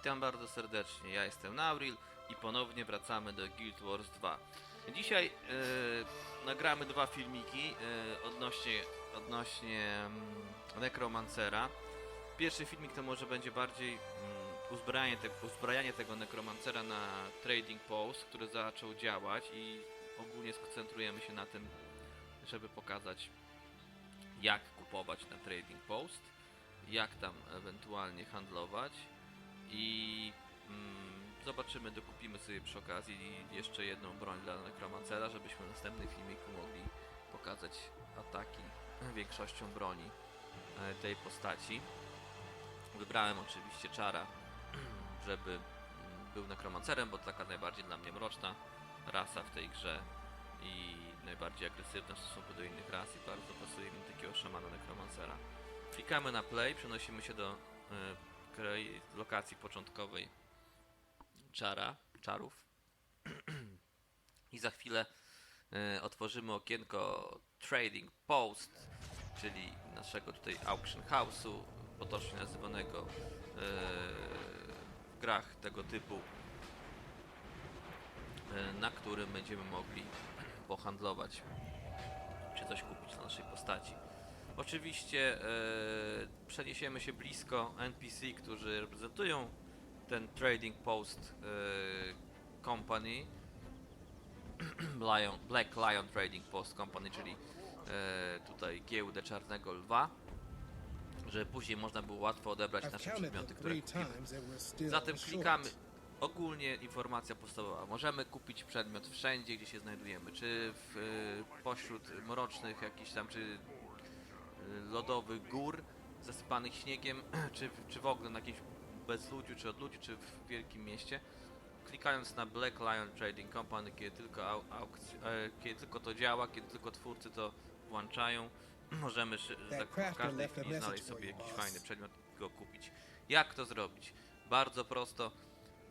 Witam bardzo serdecznie, ja jestem Nauril i ponownie wracamy do Guild Wars 2. Dzisiaj e, nagramy dwa filmiki e, odnośnie, odnośnie mm, Necromancera. Pierwszy filmik to może będzie bardziej mm, uzbrajanie, te, uzbrajanie tego Necromancera na Trading Post, który zaczął działać i ogólnie skoncentrujemy się na tym, żeby pokazać jak kupować na Trading Post, jak tam ewentualnie handlować i mm, zobaczymy, dokupimy sobie przy okazji jeszcze jedną broń dla Necromancera, żebyśmy w następnym filmiku mogli pokazać ataki większością broni e, tej postaci. Wybrałem oczywiście czara, żeby mm, był Necromancerem, bo taka najbardziej dla mnie mroczna rasa w tej grze i najbardziej agresywna w stosunku do innych ras i bardzo pasuje mi takiego szamana Necromancera. Klikamy na play, przenosimy się do e, lokacji początkowej czara, czarów i za chwilę e, otworzymy okienko Trading Post, czyli naszego tutaj auction house'u, potocznie nazywanego e, w grach tego typu e, na którym będziemy mogli pohandlować czy coś kupić dla naszej postaci. Oczywiście e, przeniesiemy się blisko NPC, którzy reprezentują ten Trading Post e, Company Lion, Black Lion Trading Post Company, czyli e, tutaj giełdę Czarnego Lwa, żeby później można było łatwo odebrać nasze przedmioty, które kupimy. Zatem klikamy. Ogólnie informacja podstawowa. Możemy kupić przedmiot wszędzie, gdzie się znajdujemy. Czy w, pośród mrocznych jakichś tam, czy lodowych gór zasypanych śniegiem, czy, w- czy w ogóle na jakimś bezludziu, czy odludziu, czy w wielkim mieście. Klikając na Black Lion Trading Company, kiedy tylko, e, kiedy tylko to działa, kiedy tylko twórcy to włączają, możemy w każdej chwili znaleźć sobie jakiś fajny przedmiot i go kupić. Jak to zrobić? Bardzo prosto.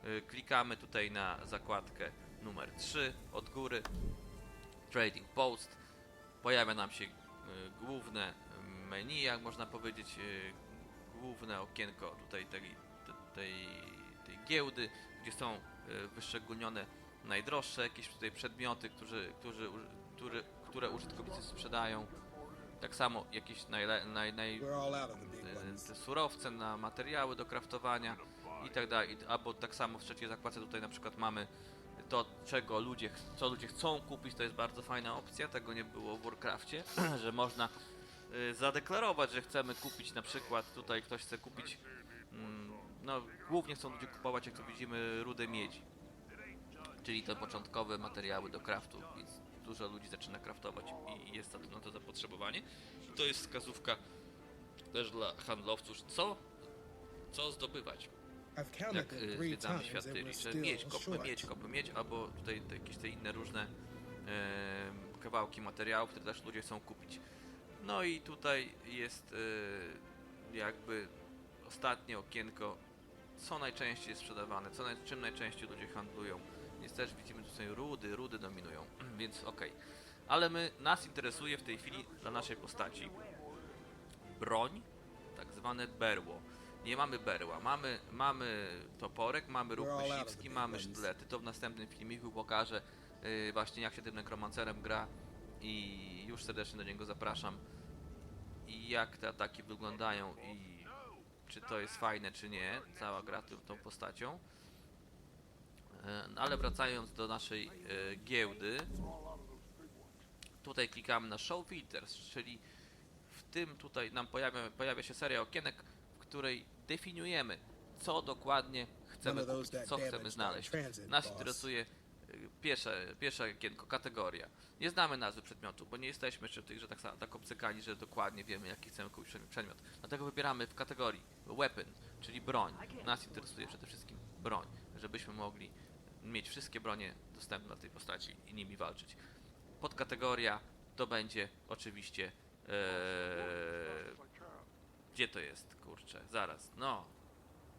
Y, Klikamy tutaj na zakładkę numer 3 od góry. Trading Post. Pojawia nam się y, główne menu, jak można powiedzieć, y, główne okienko tutaj tej, tej, tej giełdy, gdzie są y, wyszczególnione najdroższe jakieś tutaj przedmioty, którzy, którzy, które, użytkownicy sprzedają. Tak samo jakieś najle, naj, naj, ones. te surowce na materiały do kraftowania i tak dalej. Albo tak samo w trzeciej zakładce tutaj na przykład mamy to, czego ludzie, co ludzie chcą kupić, to jest bardzo fajna opcja, tego nie było w Warcrafcie, że można y, zadeklarować, że chcemy kupić na przykład, tutaj ktoś chce kupić, mm, no głównie chcą ludzie kupować, jak tu widzimy, rudę miedzi. Czyli te początkowe materiały do craftu, więc dużo ludzi zaczyna craftować i jest na to, to zapotrzebowanie. To jest wskazówka też dla handlowców, co, co zdobywać, jak y, zwiedzamy times świat that tyli. we're Że miedź, kopmy miedź, kopmy miedź, albo tutaj jakieś te inne różne em, kawałki materiałów, które też ludzie chcą kupić. No i tutaj jest y, jakby ostatnie okienko, co najczęściej jest sprzedawane, co naj, czym najczęściej ludzie handlują. Więc też widzimy tutaj rudy, rudy dominują, więc okej. Ale my, nas interesuje w tej chwili dla naszej postaci broń, tak zwane berło. Nie mamy berła, mamy, mamy toporek, mamy róg the myśliwski, mamy sztylety. To w następnym filmiku pokażę yy, właśnie jak się tym nekromancerem gra i już serdecznie do niego zapraszam. I jak te ataki wyglądają i czy to jest fajne, czy nie, cała gra tą, tą postacią. E, Ale wracając do naszej e, giełdy, tutaj klikamy na Show Filters, czyli w tym tutaj nam pojawia, pojawia się seria okienek, w której definiujemy, co dokładnie chcemy kupić, co chcemy znaleźć. Nas interesuje pierwsze, pierwsze okienko, kategoria. Nie znamy nazwy przedmiotu, bo nie jesteśmy jeszcze tych, że tak, tak obcykani, że dokładnie wiemy, jaki chcemy kupić przedmi- przedmiot. Dlatego wybieramy w kategorii weapon, czyli broń. Nas interesuje przede wszystkim broń, żebyśmy mogli mieć wszystkie bronie dostępne dla tej postaci i nimi walczyć. Podkategoria to będzie oczywiście. Ee, gdzie to jest? Kurczę, zaraz. No.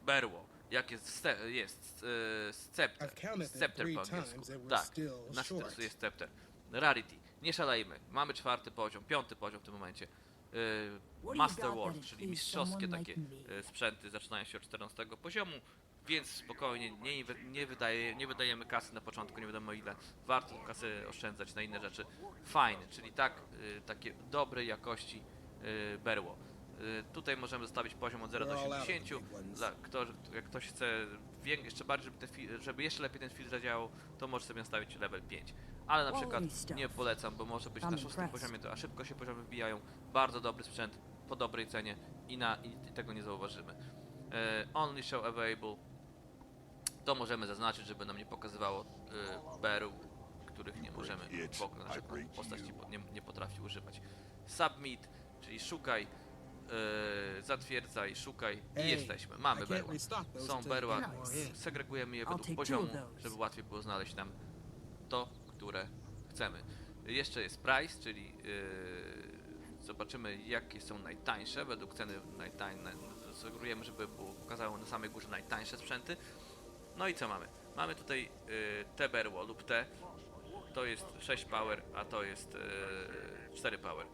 Berło. Jak jest, jest e, scepter. Scepter po angielsku. Tak. Nas short. interesuje scepter. Rarity. Nie szalejmy. Mamy czwarty poziom, piąty poziom w tym momencie. e, Master World, czyli mistrzowskie takie e, sprzęty zaczynają się od 14 poziomu, więc spokojnie nie, nie, wydaje, nie wydajemy kasy na początku, nie wiadomo ile. Warto tą kasę oszczędzać na inne rzeczy. Fajne, czyli tak, e, takie dobrej jakości e, berło. E, Tutaj możemy zostawić poziom od 0 do We're all out of 80. big ones. Dla, kto, jak ktoś chce jeszcze bardziej, żeby, ten fil- żeby jeszcze lepiej ten filtr zadziałał, to może sobie nastawić level 5. Ale na przykład nie polecam, bo może być na szóstym poziomie, to a szybko się poziomy wbijają. Bardzo dobry sprzęt, po dobrej cenie i, na, i, tego nie zauważymy. E, only show available. To możemy zaznaczyć, żeby nam nie pokazywało e, berł, których nie możemy w ogóle nasza postać nie, nie potrafi używać. Submit, czyli szukaj, e, zatwierdzaj, szukaj i jesteśmy. Mamy can't berła. Są berła, segregujemy je według poziomu, żeby łatwiej było znaleźć nam to, które chcemy. Jeszcze jest price, czyli yy, zobaczymy jakie są najtańsze, według ceny najtańsze, sugerujemy, żeby było, pokazało na samej górze najtańsze sprzęty. No i co mamy? Mamy tutaj yy, T berło lub T, to jest 6 power, a to jest yy, 4 power.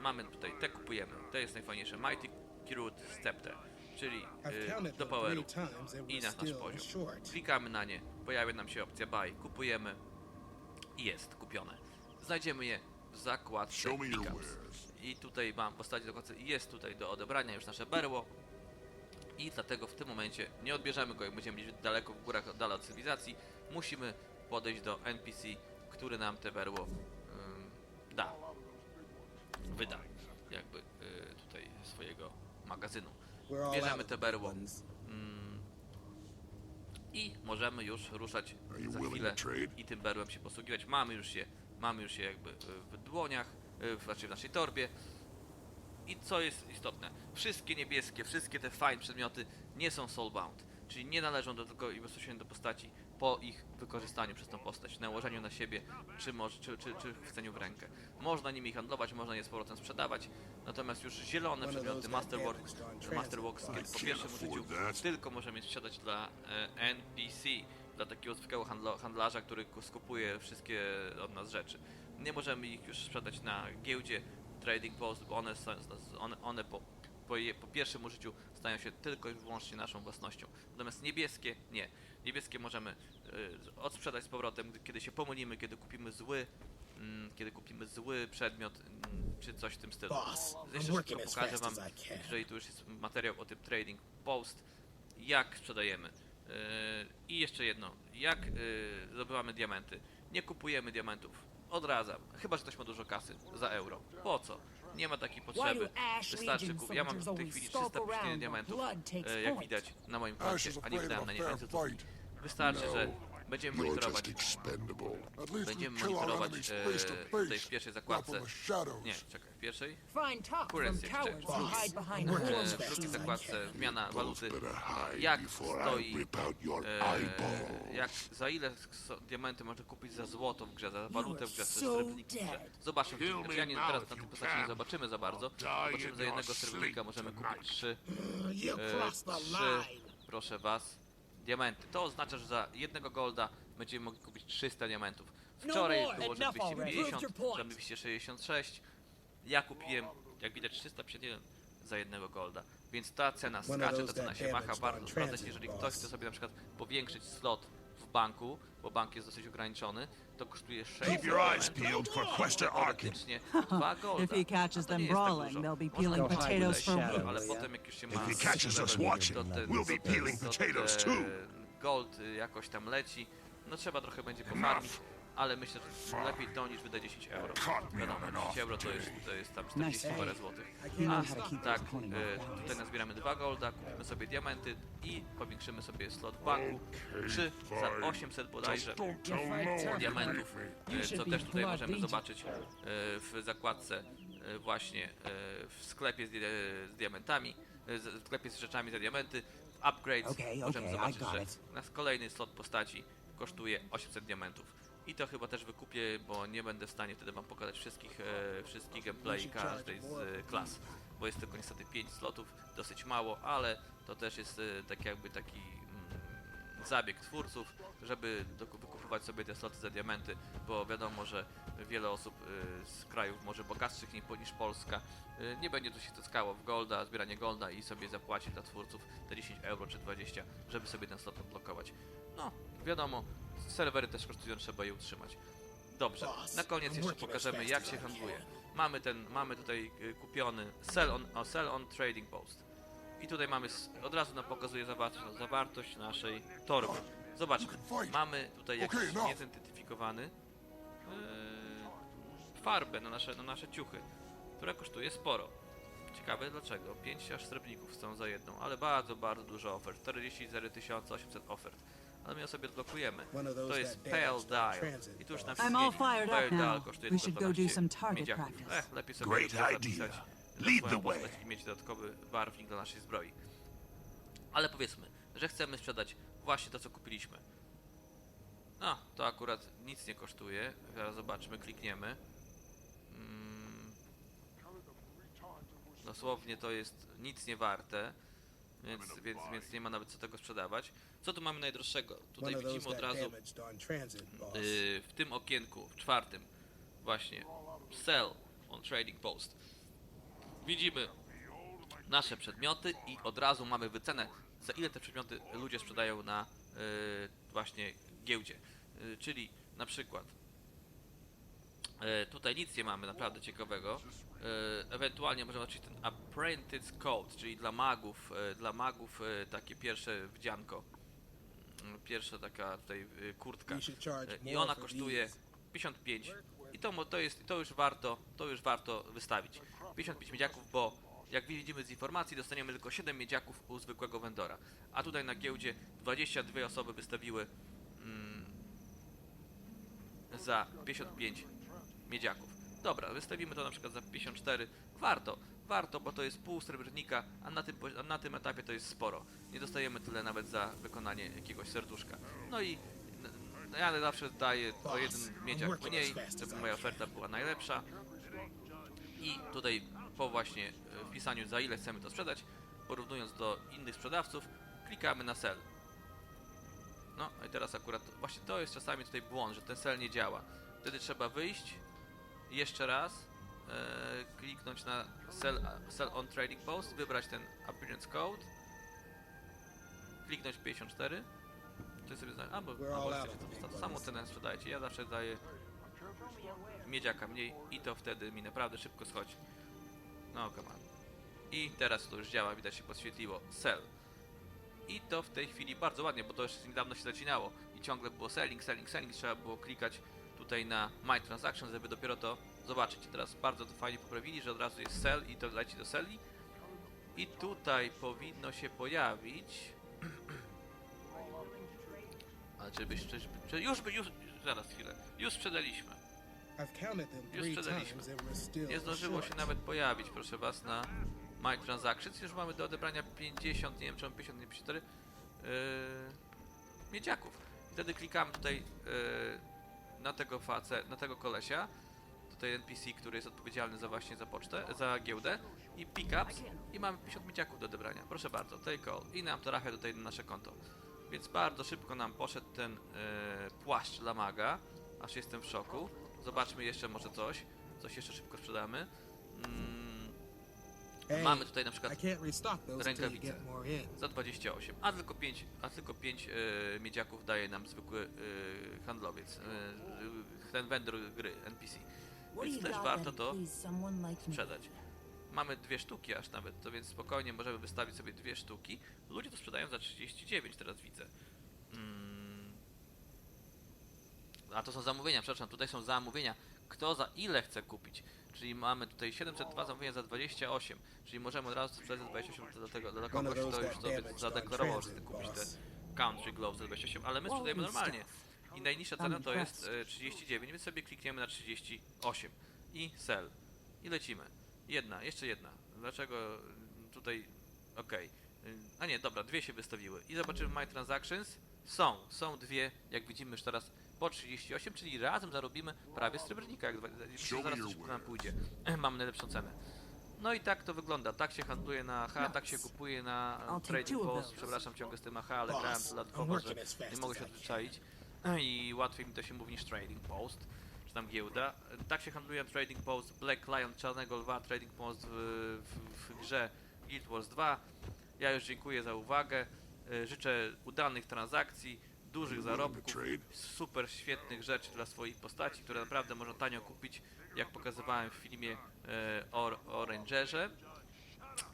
Mamy tutaj te kupujemy, to jest najfajniejsze, Mighty Kirut Scepter, czyli counted do poweru i na nasz poziom. Klikamy na nie, pojawia nam się opcja buy, kupujemy i jest kupione. Znajdziemy je w zakładce pickups. I tutaj mam postaci zakładce i jest tutaj do odebrania już nasze berło. I dlatego w tym momencie nie odbierzemy go, jak będziemy gdzieś daleko w górach, dala od cywilizacji. Musimy podejść do NPC, który nam te berło. Wyda. Jakby y, tutaj swojego magazynu. Bierzemy te berło. Mm, I możemy już ruszać za chwilę i tym berłem się posługiwać. Mamy już je, mamy już je jakby y, w dłoniach, y, w- znaczy w naszej torbie. I co jest istotne, wszystkie niebieskie, wszystkie te fine przedmioty nie są soulbound, czyli nie należą do tylko i bezpośrednio do postaci po ich wykorzystaniu przez tą postać, nałożeniu na siebie, czy, może, czy, czy, czy chwyceniu w rękę. Można nimi handlować, można je z powrotem sprzedawać, natomiast już zielone przedmioty Masterwork, Masterwork Skill po pierwszym użyciu tylko możemy je sprzedać dla e, NPC, dla takiego zwykłego handlo, handlarza, który ku- skupuje wszystkie od nas rzeczy. Nie możemy ich już sprzedać na giełdzie Trading Post, bo one, są, one, one po, po, je, po pierwszym użyciu stają się tylko i wyłącznie naszą własnością. Natomiast niebieskie nie. Niebieskie możemy e, odsprzedać z powrotem, kiedy się pomylimy, kiedy kupimy zły, mm, kiedy kupimy zły przedmiot, mm, czy coś w tym stylu. Boss, Jeszcze szybko pokażę wam, jeżeli tu już jest materiał o tym Trading Post, jak sprzedajemy. Yy, I jeszcze jedno, jak yy, zdobywamy diamenty. Nie kupujemy diamentów. Odradzam. Chyba, że ktoś ma dużo kasy za euro. Po co? Nie ma takiej potrzeby. Wystarczy kup... Ja mam w tej chwili stalk 350 around while diamentów, blood takes e, jak widać na moim koncie, a nie wydałem na nie więcej. Wystarczy, że No, będziemy You're monitorować just expendable. At least we Będziemy kill our monitorować enemies e, face to tutaj w face, pierwszej not zakładce. from the shadows. Nie, czekaj, w pierwszej? Find talk from Currency cowards who exchange. hide behind Working E, walls. w drugiej zakładce zmiana Both waluty. better hide Jak before stoi I rip out your e, eyeball. jak za ile so, diamenty można kupić za złoto w grze, za walutę w grze, za so w dead. Zobaczmy, Kill me ja nie, now teraz na you postaci nie zobaczymy za bardzo. Die Zobaczymy za jednego srebrnika możemy kupić trzy, You e, crossed the trzy, line. proszę was, diamenty. To oznacza, że za jednego golda będziemy mogli kupić 300 diamentów. No Wczoraj było, że enough already. 250, Proved your że point. 266. Ja kupiłem, jak widać, 351 za jednego golda. Więc ta cena skacze, ta cena się macha damaged bardzo. on Sprawdza się, transit, jeżeli ktoś chce sobie na przykład powiększyć slot banku, bo bank jest dosyć ograniczony, to kosztuje 6 Keep your eyes peeled for Quester Arkin. Teoretycznie 2 golda. If he catches to them tak brawling, they'll be peeling potatoes for ale weeks. potem jak już się ma... If he catches us watching, we'll be peeling to potatoes too. Gold y, jakoś tam leci. No trzeba trochę będzie pofarmić, ale myślę, że lepiej to niż wydać 10 euro. Wiadomo, on an 10 off euro to jest, to jest tam 40 Nice. parę złotych. A tak, e, tutaj nazbieramy dwa golda, kupimy sobie diamenty i powiększymy sobie slot banku. Czy za 800 bodajże no diamentów, e, co też tutaj możemy zobaczyć e, w zakładce e, właśnie e, w sklepie z, di- z diamentami, e, w sklepie z rzeczami za diamenty, w upgrades Okay, możemy zobaczyć, że nasz kolejny slot postaci kosztuje 800 diamentów. I to chyba też wykupię, bo nie będę w stanie wtedy wam pokazać wszystkich, e, wszystkich gameplay każdej z e, klas, bo jest tylko niestety 5 slotów, dosyć mało, ale to też jest e, tak jakby taki mm, zabieg twórców, żeby doku- wykupywać sobie te sloty za diamenty, bo wiadomo, że wiele osób y, z krajów może bogatszych ni- niż Polska y, nie będzie tu się stackało w golda, zbieranie golda i sobie zapłaci dla twórców te 10 euro czy 20, żeby sobie ten slot odblokować. No, wiadomo, serwery też kosztują, trzeba je utrzymać. Dobrze, na koniec jeszcze pokażemy jak się handluje. Mamy ten, mamy tutaj y, kupiony sell on, o, sell on trading post. I tutaj mamy, od razu nam pokazuje zawartość, zawartość naszej torby. Zobaczmy, mamy tutaj jakiś niezidentyfikowany yy, farbę na nasze, na nasze ciuchy, która kosztuje sporo. Ciekawe dlaczego, 5 aż srebrników chcą za jedną, ale bardzo, bardzo dużo ofert, 44 800 ofert. Ale my ją sobie odblokujemy. To jest Pale Dial. I tu już się I'm all Pale up Dial now. kosztuje We tylko should go do 12 some target miedziaków. practice. Eh, lepiej sobie Great idea. zapisać na Lead the way. i mieć dodatkowy barwnik dla naszej zbroi. Ale powiedzmy, że chcemy sprzedać właśnie to, co kupiliśmy. No, to akurat nic nie kosztuje. Zaraz zobaczmy, klikniemy. Mm, dosłownie to jest nic nie warte, więc, więc, więc nie ma nawet co tego sprzedawać. Co tu mamy najdroższego? Tutaj widzimy od razu damaged on transit bus. y, w tym okienku, w czwartym, właśnie Sell on Trading Post. Widzimy nasze przedmioty i od razu mamy wycenę, za ile te przedmioty ludzie sprzedają na y, właśnie giełdzie. Y, czyli na przykład y, tutaj nic nie mamy naprawdę ciekawego. Y, ewentualnie możemy zobaczyć ten Apprentice Code, czyli dla magów, y, dla magów y, takie pierwsze wdzianko. Y, Pierwsza taka tutaj y, kurtka. E, I ona kosztuje these. 55 i to, to jest to już warto, to już warto wystawić. 55 miedziaków, bo jak widzimy z informacji dostaniemy tylko 7 miedziaków u zwykłego vendora. A tutaj na giełdzie 22 osoby wystawiły mm, za 55 miedziaków. Dobra, wystawimy to na przykład za 54. Warto, warto, bo to jest pół srebrnika, a na tym, a na tym etapie to jest sporo. Nie dostajemy tyle nawet za wykonanie jakiegoś serduszka. No i ja zawsze daję o jeden miedziak mniej, żeby moja oferta była najlepsza. I tutaj po właśnie e, wpisaniu za ile chcemy to sprzedać, porównując do innych sprzedawców, klikamy na sell. No i teraz akurat właśnie to jest czasami tutaj błąd, że ten sell nie działa. Wtedy trzeba wyjść jeszcze raz, kliknąć na sell, sell on trading post, wybrać ten appearance code, kliknąć 54. To sobie znajdę, albo, albo chcecie samo cenę sprzedajcie. Ja zawsze daję miedziaka mniej i to wtedy mi naprawdę szybko schodzi. No, come on. I teraz to już działa, widać się podświetliło. Sell. I to w tej chwili bardzo ładnie, bo to już niedawno się zacinało i ciągle było selling, selling, selling. Trzeba było klikać tutaj na My Transaction, żeby dopiero to zobaczyć. Teraz bardzo to fajnie poprawili, że od razu jest sell i to leci do selli. I tutaj powinno się pojawić. Ale czy byś, czy już by, już, zaraz chwilę. Już sprzedaliśmy. Już sprzedaliśmy. Nie zdążyło się nawet pojawić, proszę was, na My Transactions. Już mamy do odebrania 50, nie wiem czy mam 50, nie 54 yy, miedziaków. Wtedy klikamy tutaj yy, na tego face, na tego kolesia, tutaj NPC, który jest odpowiedzialny za właśnie za pocztę, za giełdę i pickups i mamy 50 miedziaków do odebrania. Proszę bardzo, take all i nam trafia tutaj na nasze konto. Więc bardzo szybko nam poszedł ten yy, płaszcz dla maga, aż jestem w szoku. Zobaczmy jeszcze może coś, coś jeszcze szybko sprzedamy. Mm, Hey, mamy tutaj na przykład rękawice. za 28, a tylko 5, a tylko 5 e, miedziaków daje nam zwykły e, handlowiec, e, ten vendor gry, NPC. Do Więc też warto to sprzedać. Mamy dwie sztuki aż nawet, to więc spokojnie możemy wystawić sobie dwie sztuki. Ludzie to sprzedają za 39 teraz widzę. Mm. A to są zamówienia, przepraszam, tutaj są zamówienia. Kto za ile chce kupić? Czyli mamy tutaj 702 zamówienia za 28, czyli możemy od razu sprzedać za 28 do tego, of kogoś, kto już sobie zadeklarował, że chce kupić te country gloves za 28, ale my sprzedajemy normalnie. I najniższa cena to jest impressed. e, 39, więc sobie klikniemy na 38 i sell. I lecimy. Jedna, jeszcze jedna. Dlaczego mm, tutaj. Okej. Y, A nie, dobra, dwie się wystawiły. I zobaczymy My Transactions. Są, są dwie, jak widzimy już teraz po 38, czyli razem zarobimy prawie srebrnika. Jak dwa- zaraz to szybko nam pójdzie. Mamy najlepszą cenę. No i tak to wygląda, tak się handluje na H, tak się kupuje na I'll take Trading two of Post. those. Przepraszam ciągle z tym AH, ale grałem dodatkowo, że nie mogę się odzwyczaić i łatwiej mi to się mówi niż Trading Post, czy tam giełda. Tak się handluje Trading Post, Black Lion, Czarnego Lwa, Trading Post w, w, w grze Guild Wars 2. Ja już dziękuję za uwagę, E, życzę udanych transakcji, dużych zarobków, super świetnych rzeczy dla swoich postaci, które naprawdę można tanio kupić, jak pokazywałem w filmie e, o, o Rangerze,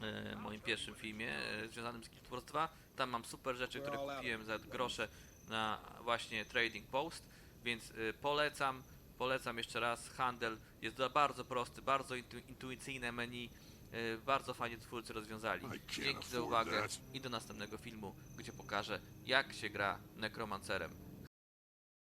e, moim pierwszym filmie związanym z Guild Wars 2. Tam mam super rzeczy, które kupiłem za grosze na właśnie Trading Post, więc e, polecam, polecam jeszcze raz, handel jest bardzo prosty, bardzo intu, intuicyjne menu, e, bardzo fajnie twórcy rozwiązali. Dzięki za uwagę i do następnego filmu, gdzie pokażę jak się gra Necromancerem.